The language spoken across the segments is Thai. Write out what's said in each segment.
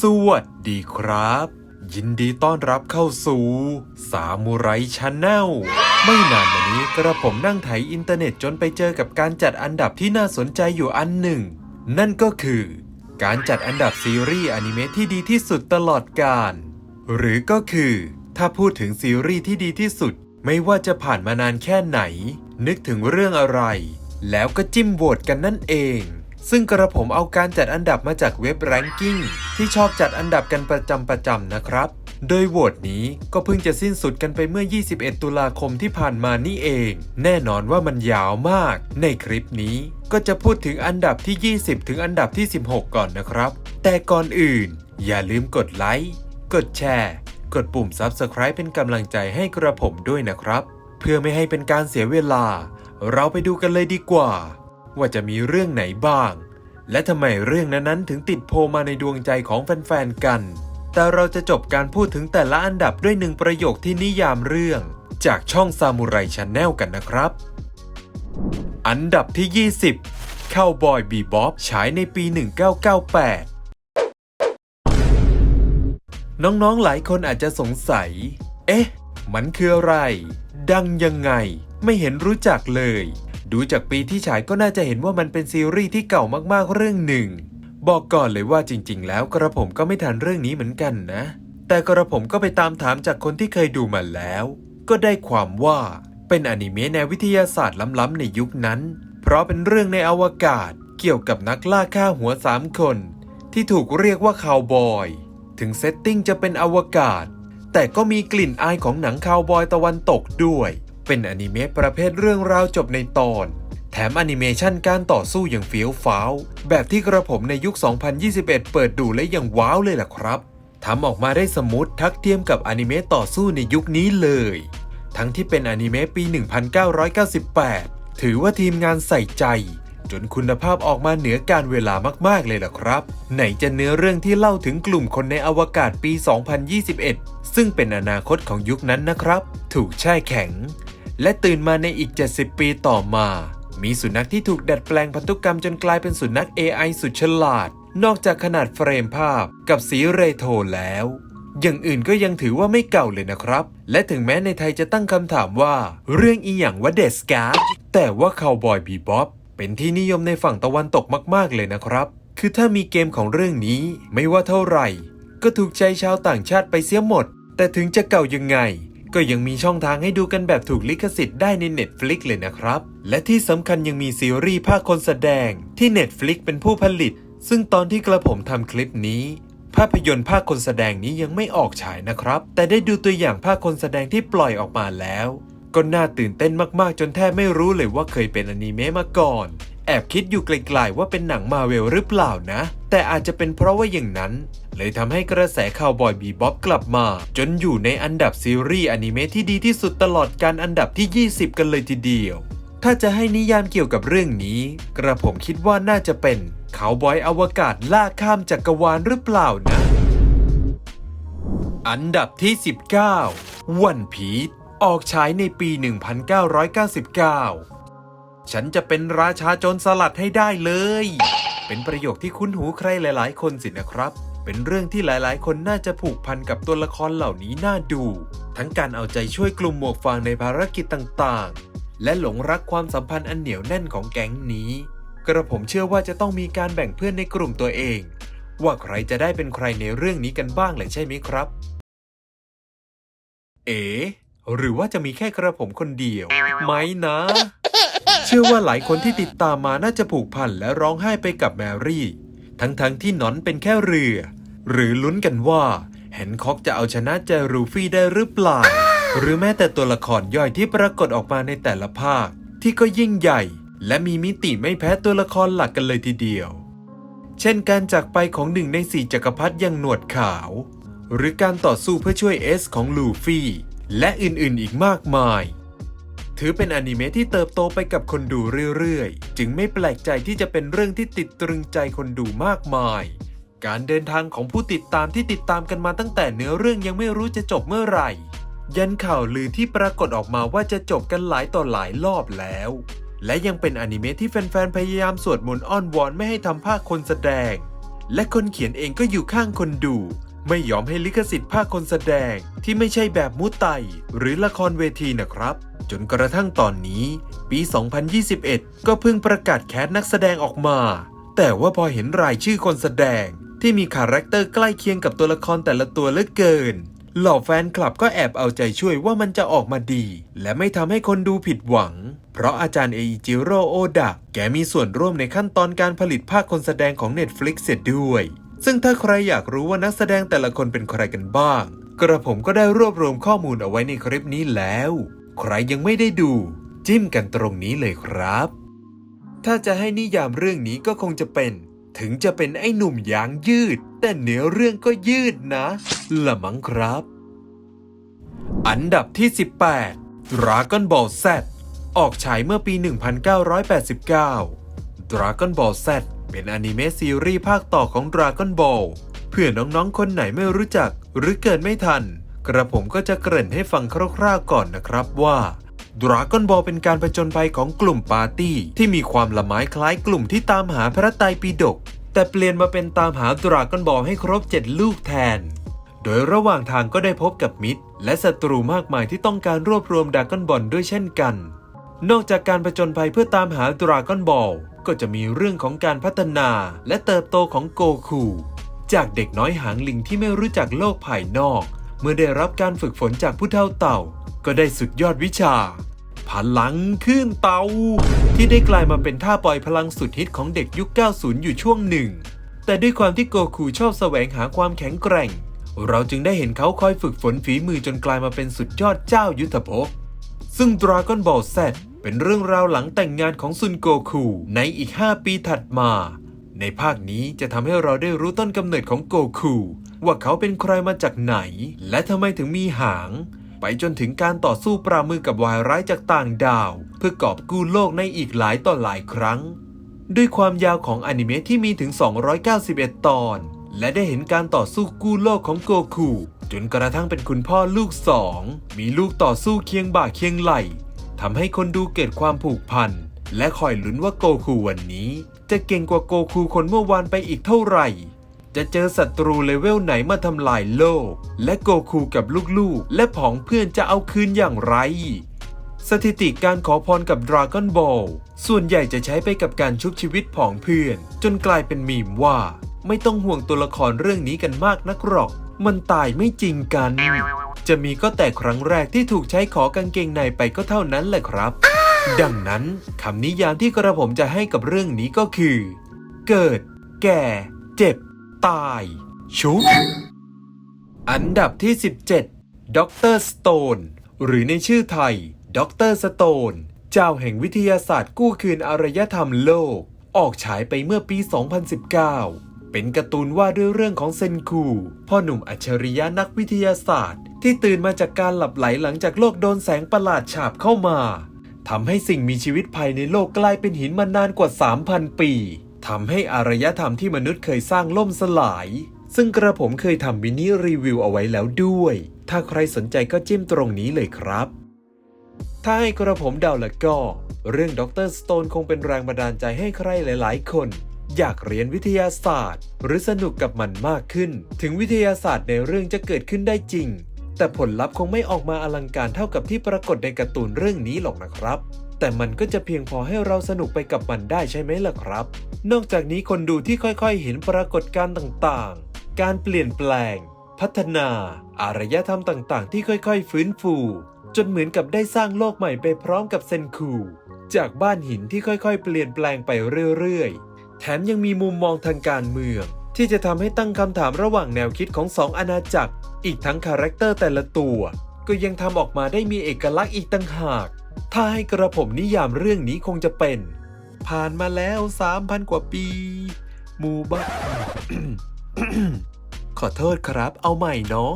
สวัสดีครับ ยินดีต้อนรับเข้าสู่สามูไรชาแนลไม่นานมานี้กระผมนั่งไถอินเทอร์เน็ตจนไปเจอกับการจัดอันดับที่น่าสนใจอยู่อันหนึ่ง นั่นก็คือ การจัดอันดับซีรีส์อนิเมะที่ดีที่สุดตลอดกาลหรือก็คือ ถ้าพูดถึงซีรีส์ที่ดีที่สุด ไม่ว่าจะผ่านมานานแค่ไหน นึกถึงเรื่องอะไร แล้วก็จิ้มโหวตกันนั่นเอง ซึ่งกระผมเอาการจัดอันดับมาจากเว็บแรงกิ้งที่ชอบจัดอันดับกันประจำประจำๆนะครับ โดยโหวตนี้ก็เพิ่งจะสิ้นสุดกันไปเมื่อ 21 ตุลาคมที่ผ่านมานี่เอง แน่นอนว่ามันยาวมาก ในคลิปนี้ก็จะพูดถึงอันดับที่ 20 ถึงอันดับที่ 16 ก่อนนะครับ แต่ก่อนอื่น อย่าลืมกดไลค์ กดแชร์ กดปุ่ม Subscribe เป็นกำลังใจให้กระผมด้วยนะครับ เพื่อไม่ให้เป็นการเสียเวลา เราไปดูกันเลยดีกว่า ว่าจะมีเรื่องไหนบ้าง และทำไมเรื่องนั้นๆ ถึงติดโพลมาในดวงใจของแฟนๆกัน แต่เราจะจบการพูดถึงแต่ละอันดับด้วยหนึ่งประโยคที่นิยามเรื่อง จากช่องซามูไรชาแนลกันนะครับ อันดับที่ 20เข้าบอยบีบ๊อบฉายในปี 1998น้องๆ หลายคนอาจจะสงสัย เอ๊ะ มันคืออะไร ดังยังไง ไม่เห็นรู้จักเลย ดูจากปีที่ฉายก็น่าจะเห็นว่ามันเป็นซีรีส์ที่เก่ามากๆเรื่องหนึ่ง บอกก่อนเลยว่าจริง ๆ แล้วกระผมก็ไม่ทันเรื่องนี้เหมือนกันนะ แต่กระผมก็ไปตามถามจากคนที่เคยดูมาแล้ว ก็ได้ความว่าเป็นอนิเมะแนววิทยาศาสตร์ล้ำๆในยุคนั้น เพราะเป็นเรื่องในอวกาศเกี่ยวกับนักล่าฆ่าหัวสามคน ที่ถูกเรียกว่าคาวบอย ถึงเซตติ้งจะเป็นอวกาศ แต่ก็มีกลิ่นอายของหนังคาวบอยตะวันตกด้วย เป็นอนิเมะประเภทเรื่องราวจบในตอน แถมแอนิเมชันการต่อสู้อย่างเฟี้ยวฟ้าว แบบที่กระผมในยุค 2021 เปิดดูและยังว้าวเลยล่ะครับทำออกมาได้สมูททักเทียมกับอนิเมะต่อสู้ในยุคนี้เลย ทั้งที่เป็นอนิเมะปี 1998 ถือว่าทีมงานใส่ใจจนคุณภาพออกมาเหนือการเวลามาก ๆ เลยล่ะครับ ไหนจะเนื้อเรื่องที่เล่าถึงกลุ่มคนในอวกาศปี 2021 ซึ่งเป็นอนาคตของยุคนั้นนะครับ ถูกแช่แข็ง และตื่นมาในอีก 70 ปีต่อมา มีสุนัขที่ถูกดัดแปลงพันธุกรรมจนกลายเป็นสุนัข AI สุดฉลาด นอกจากขนาดเฟรมภาพกับสีเรโทรแล้ว อย่างอื่นก็ยังถือว่าไม่เก่าเลยนะครับ และถึงแม้ในไทยจะตั้งคำถามว่า เรื่องอีหยังว่าเดสกาแต่ว่าคาวบอยบีบ๊อบเป็นที่นิยมในฝั่งตะวันตกมาก ๆ เลยนะครับ คือถ้ามีเกมของเรื่องนี้ไม่ว่าเท่าไหร่ ก็ถูกใจชาวต่างชาติไปเสียหมด แต่ถึงจะเก่ายังไง ก็ยังมีช่องทางให้ดูกันแบบถูกลิขสิทธิ์ได้ใน Netflix เลยนะครับ และที่สำคัญยังมีซีรีส์ภาคคนแสดงที่ Netflix เป็นผู้ผลิต ซึ่งตอนที่กระผมทำคลิปนี้ ภาพยนตร์ภาคคนแสดงนี้ยังไม่ออกฉายนะครับ แต่ได้ดูตัวอย่างภาคคนแสดงที่ปล่อยออกมาแล้ว ก็น่าตื่นเต้นมากๆ จนแทบไม่รู้เลยว่าเคยเป็นอนิเมะมาก่อน แอบคิดอยู่ไกลๆว่าเป็นหนังมาเวลหรือเปล่านะ แต่อาจจะเป็นเพราะว่าอย่างนั้น เลยทำให้กระแสข่าวบอยบีบ๊อบกลับมา จนอยู่ในอันดับซีรีส์อนิเมะที่ดีที่สุดตลอดการอันดับที่ 20 กันเลยทีเดียว ถ้าจะให้นิยามเกี่ยวกับเรื่องนี้ กระผมคิดว่าน่าจะเป็นข่าวบอยอวกาศล่าข้ามจักรวาลหรือเปล่านะ อันดับที่ 19 วันพีชออกฉายในปี 1999 ฉันจะเป็นราชาโจรสลัดให้ได้เลย เป็นประโยคที่คุ้นหูใครหลาย ๆ คนสินะครับ เป็นเรื่องที่หลายๆ คนน่าจะผูกพันกับตัวละครเหล่านี้น่าดู ทั้งการเอาใจช่วยกลุ่มหมวกฟางในภารกิจต่างๆ และหลงรักความสัมพันธ์อันเหนียวแน่นของแก๊งนี้ กระผมเชื่อว่าจะต้องมีการแบ่งเพื่อนในกลุ่มตัวเอง ว่าใครจะได้เป็นใครในเรื่องนี้กันบ้างเลยใช่ไหมครับ เอ๋หรือว่าจะมีแค่กระผมคนเดียว ไหมนะ เชื่อว่าหลายคนที่ติดตามมาน่าจะผูกพันและร้องไห้ไปกับแมรี่ ทั้งๆทที่หนอนเป็นแค่เรือ หรือลุ้นกันว่าแฮนคอกจะเอาชนะเจรูฟี่ได้หรือเปล่า หรือแม้แต่ตัวละครย่อยที่ปรากฏออกมาในแต่ละภาค ที่ก็ยิ่งใหญ่ และมีมิติไม่แพ้ตัวละครหลักกันเลยทีเดียว เช่นการจากไปของหนึ่งในสี่จักรพรรดิย่างหนวดขาว หรือการต่อสู้เพื่อช่วยเอสของลูฟี่ และอื่นๆอีกมากมาย ถือเป็นอนิเมะที่เติบโตไปกับคนดูเรื่อยๆ จึงไม่แปลกใจที่จะเป็นเรื่องที่ติดตรึงใจคนดูมากมาย การเดินทางของผู้ติดตามที่ติดตามกันมาตั้งแต่เนื้อเรื่องยังไม่รู้จะจบเมื่อไหร่ ยันข่าวลือที่ปรากฏออกมาว่าจะจบกันหลายต่อหลายรอบแล้ว และยังเป็นอนิเมะที่แฟนๆพยายามสวดมนต์อ้อนวอนไม่ให้ทำภาคคนแสดง และคนเขียนเองก็อยู่ข้างคนดู ไม่ยอมให้ลิขสิทธิ์ภาคคนแสดงที่ไม่ใช่แบบมุตไตหรือละครเวทีนะครับ จนกระทั่งตอนนี้ ปี 2021 ก็เพิ่งประกาศแคสนักแสดงออกมา แต่ว่าพอเห็นรายชื่อคนแสดง ที่มีคาแรคเตอร์ใกล้เคียงกับตัวละครแต่ละตัวเหลือเกินเหล่าแฟนคลับก็แอบเอาใจช่วยว่ามันจะออกมาดี และไม่ทำให้คนดูผิดหวัง เพราะอาจารย์เอจิโร่โอดะแกมีส่วนร่วมในขั้นตอนการผลิตภาคคนแสดงของ Netflix เสร็จด้วย ซึ่งถ้าใครอยากรู้ว่านักแสดงแต่ละคนเป็นใครกันบ้าง กระผมก็ได้รวบรวมข้อมูลเอาไว้ในคลิปนี้แล้ว ใครยังไม่ได้ดู จิ้มกันตรงนี้เลยครับ ถ้าจะให้นิยามเรื่องนี้ก็คงจะเป็น ถึงจะเป็นไอ้หนุ่มยางยืด แต่เนื้อเรื่องก็ยืดนะละมั้งครับ อันดับที่ 18 Dragon Ball Z ออกฉายเมื่อปี 1989 Dragon Ball Z เป็นอนิเมะซีรีส์ภาคต่อของ Dragon Ball เพื่อน้องๆ คนไหนไม่รู้จัก หรือเกิดไม่ทัน กระผมก็จะเกริ่นให้ฟังคร่าวๆก่อนนะครับว่า Dragon Ball เป็นการผจญภัยของกลุ่มปาร์ตี้ที่มีความละไม้คล้ายกลุ่มที่ตามหาพระไตรปิฎกแต่เปลี่ยนมาเป็นตามหา Dragon Ball ให้ครบ 7 ลูกแทน โดยระหว่างทางก็ได้พบกับมิตร และศัตรูมากมายที่ต้องการรวบรวมดราก้อนบอลด้วยเช่นกัน นอกจากการผจญภัยเพื่อตามหาดราก้อนบอล ก็จะมีเรื่องของการพัฒนาและเติบโตของโกคู จากเด็กน้อยหางลิงที่ไม่รู้จักโลกภายนอก เมื่อได้รับการฝึกฝนจากผู้เฒ่าเต่า ก็ได้สุดยอดวิชา พลังขึ้นเตา ที่ได้กลายมาเป็นท่าปล่อยพลังสุดฮิตของเด็กยุค 90 อยู่ช่วงหนึ่ง แต่ด้วยความที่โกคูชอบแสวงหาความแข็งแกร่ง เราจึงได้เห็นเขาคอยฝึกฝนฝีมือจนกลายมาเป็นสุดยอดเจ้ายุทธภพซึ่ง Dragon Ball Z เป็นเรื่องราวหลังแต่งงานของซุนโกคูในอีก 5 ปีถัดมา ในภาคนี้จะทำให้เราได้รู้ต้นกำเนิดของโกคู ว่าเขาเป็นใครมาจากไหน และทำไมถึงมีหาง ไปจนถึงการต่อสู้ปรามือกับวายร้ายจากต่างดาว เพื่อกอบกู้โลกในอีกหลายต่อหลายครั้ง ด้วยความยาวของอนิเมะที่มีถึง 291 ตอน และได้เห็นการต่อสู้กู้โลกของโกคูจนกระทั่งเป็นคุณพ่อลูกสอง มีลูกต่อสู้เคียงบ่าเคียงไหล ทำให้คนดูเกิดความผูกพัน และคอยลุ้นว่าโกคูวันนี้ จะเก่งกว่าโกคูคนเมื่อวานไปอีกเท่าไหร่ จะเจอศัตรูเลเวลไหนมาทำลายโลก และโกคูกับลูกๆ และผองเพื่อนจะเอาคืนอย่างไร สถิติการขอพรกับ Dragon Ball ส่วนใหญ่จะใช้ไปกับการชุบชีวิตผองเพื่อน จนกลายเป็นมีมว่า ไม่ต้องห่วงตัวละครเรื่องนี้กันมากนักหรอก มันตายไม่จริงกัน จะมีก็แต่ครั้งแรกที่ถูกใช้ขอกางเกงในไปก็เท่านั้นแหละครับ ดังนั้นคำนิยามที่กระผมจะให้กับเรื่องนี้ก็คือ เกิด แก่ เจ็บ ตาย ชุบอันดับที่ 17ด็อกเตอร์สโตนหรือในชื่อไทยด็อกเตอร์สโตนเจ้าแห่งวิทยาศาสตร์กู้คืนอารยธรรมโลก ออกฉายไปเมื่อปี 2019 เป็นการ์ตูนว่าด้วยเรื่องของเซนคู พ่อหนุ่มอัจฉริยะนักวิทยาศาสตร์ ที่ตื่นมาจากการหลับไหลหลังจากโลกโดนแสงประหลาดฉาบเข้ามาทำให้สิ่งมีชีวิตภายในโลกกลายเป็นหินมานานกว่า 3,000 ปีทำให้อารยธรรมที่มนุษย์เคยสร้างล่มสลาย ซึ่งกระผมเคยทำมินิรีวิวเอาไว้แล้วด้วย ถ้าใครสนใจก็จิ้มตรงนี้เลยครับ ถ้าให้กระผมเดาล้วก็ เรื่องด็อกเตอร์สโตนคงเป็นแรงบันดาลใจให้ใครหลาย ๆ คน อยากเรียนวิทยาศาสตร์ หรือสนุกกับมันมากขึ้น ถึงวิทยาศาสตร์ในเรื่องจะเกิดขึ้นได้จริง แต่ผลลัพธ์คงไม่ออกมาอลังการเท่ากับที่ปรากฏในการ์ตูนเรื่องนี้หรอกนะครับ แต่มันก็จะเพียงพอให้เราสนุกไปกับมันได้ใช่ไหมล่ะครับ นอกจากนี้คนดูที่ค่อยๆ เห็นปรากฏการณ์ต่างๆ การเปลี่ยนแปลง พัฒนา อารยธรรมต่างๆ ที่ค่อยๆ ฟื้นฟู จนเหมือนกับได้สร้างโลกใหม่ไปพร้อมกับเซนคู จากบ้านหินที่ค่อยๆ เปลี่ยนแปลงไปเรื่อยๆ แถมยังมีมุมมองทางการเมือง ที่จะทำให้ตั้งคำถามระหว่างแนวคิดของสองอาณาจักร อีกทั้งคาแรคเตอร์แต่ละตัว ก็ยังทำออกมาได้มีเอกลักษณ์อีกต่างหาก ถ้าให้กระผมนิยามเรื่องนี้คงจะเป็น ผ่านมาแล้ว 3,000 กว่าปี หมู่บ้านขอโทษครับเอาใหม่เนาะ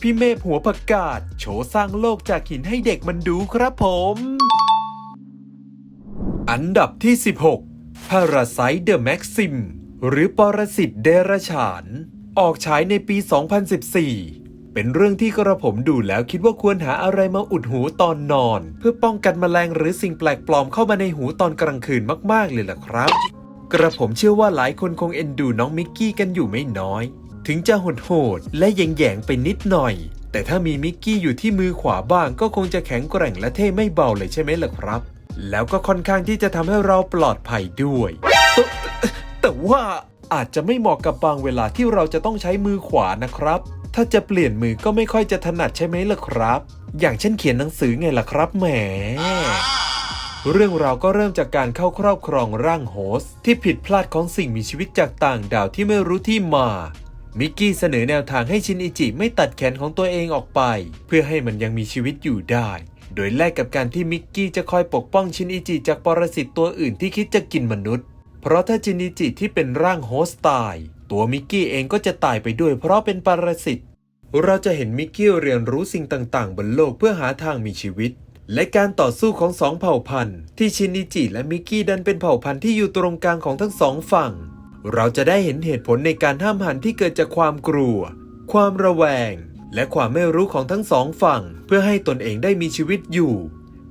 พี่เมฆหัวผักกาดโชว์สร้างโลกจากหินให้เด็กมันดูครับผม อันดับที่ 16 Parasite the Maxim หรือปรสิตเดรฉาน ออกฉายในปี 2014 เป็นเรื่องที่กระผมดูแล้วคิดว่าควรหาอะไรมาอุดหูตอนนอน เพื่อป้องกันแมลงหรือสิ่งแปลกปลอมเข้ามาในหูตอนกลางคืนมากๆเลยล่ะครับ กระผมเชื่อว่าหลายคนคงเอ็นดูน้องมิกกี้กันอยู่ไม่น้อย ถึงจะโหดโหดและแยงแยงไปนิดหน่อย แต่ถ้ามีมิกกี้อยู่ที่มือขวาบ้างก็คงจะแข็งแกร่งและเท่ไม่เบาเลยใช่ไหมล่ะครับ แล้วก็ค่อนข้างที่จะทำให้เราปลอดภัยด้วย แต่ว่าอาจจะไม่เหมาะกับบางเวลาที่เราจะต้องใช้มือขวานะครับ ถ้าจะเปลี่ยนมือก็ไม่ค่อยจะถนัดใช่ไหมล่ะครับ อย่างเช่นเขียนหนังสือไงล่ะครับแหม เรื่องราวก็เริ่มจากการเข้าครอบครองร่างโฮสที่ผิดพลาดของสิ่งมีชีวิตจากต่างดาวที่ไม่รู้ที่มา มิกกี้เสนอแนวทางให้ชินอิจิไม่ตัดแขนของตัวเองออกไป เพื่อให้มันยังมีชีวิตอยู่ได้ โดยแลกกับการที่มิกกี้จะคอยปกป้องชินอิจิจากปรสิตตัวอื่นที่คิดจะกินมนุษย์ เพราะถ้าชินิจิที่เป็นร่างโฮสต์ตาย ตัวมิกกี้เองก็จะตายไปด้วยเพราะเป็นปรสิต เราจะเห็นมิกกี้เรียนรู้สิ่งต่างๆ บนโลกเพื่อหาทางมีชีวิต และการต่อสู้ของสองเผ่าพันธุ์ ที่ชินิจิและมิกกี้ดันเป็นเผ่าพันธุ์ที่อยู่ตรงกลางของทั้งสองฝั่ง เราจะได้เห็นเหตุผลในการห้ามหันที่เกิดจากความกลัว ความระแวง และความไม่รู้ของทั้งสองฝั่ง เพื่อให้ตนเองได้มีชีวิตอยู่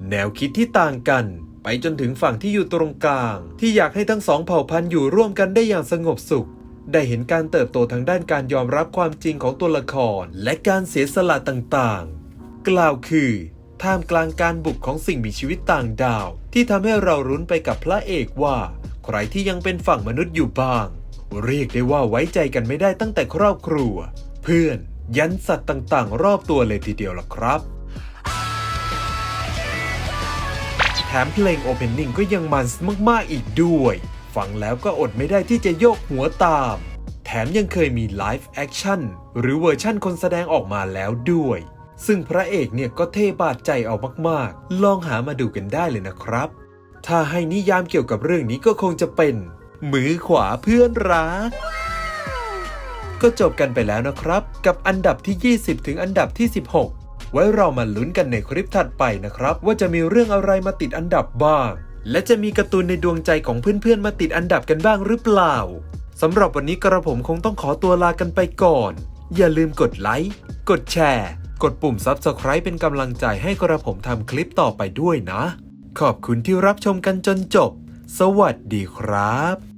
แนวคิดที่ต่างกัน ไปจนถึงฝั่งที่อยู่ตรงกลาง ที่อยากให้ทั้งสองเผ่าพันธุ์อยู่ร่วมกันได้อย่างสงบสุข ได้เห็นการเติบโตทางด้านการยอมรับความจริงของตัวละคร และการเสียสละต่างๆ กล่าวคือท่ามกลางการบุกของสิ่งมีชีวิตต่างดาว ที่ทำให้เรารุ้นไปกับพระเอกว่า ใครที่ยังเป็นฝั่งมนุษย์อยู่บ้าง เรียกได้ว่าไว้ใจกันไม่ได้ตั้งแต่ครอบครัว เพื่อนยันสัตว์ต่างๆ รอบตัวเลยทีเดียวล่ะครับ ถมเพลง Opening ก็ยังมันมากๆอีกด้วย ฟังแล้วก็อดไม่ได้ที่จะโยกหัวตาม แถมยังเคยมีไลฟ์แอคชั่นหรือเวอร์ชั่นคนแสดงออกมาแล้วด้วย ซึ่งพระเอกเนี่ยก็เท่บาดใจเอามากๆ ลองหามาดูกันได้เลยนะครับ ถ้าให้นิยามเกี่ยวกับเรื่องนี้ก็คงจะเป็น มือขวาเพื่อนรักก็จบกันไปแล้วนะครับ กับอันดับที่ 20 ถึงอันดับที่ 16 ไว้เรามาลุ้นกันในคลิปถัดไปนะครับ ว่าจะมีเรื่องอะไรมาติดอันดับบ้าง และจะมีการ์ตูนในดวงใจของเพื่อนๆมาติดอันดับกันบ้างหรือเปล่าสำหรับวันนี้กระผมคงต้องขอตัวลากันไปก่อน อย่าลืมกดไลค์กดแชร์กดปุ่ม Subscribe เป็นกำลังใจให้กระผมทำคลิปต่อไปด้วยนะ ขอบคุณที่รับชมกันจนจบ สวัสดีครับ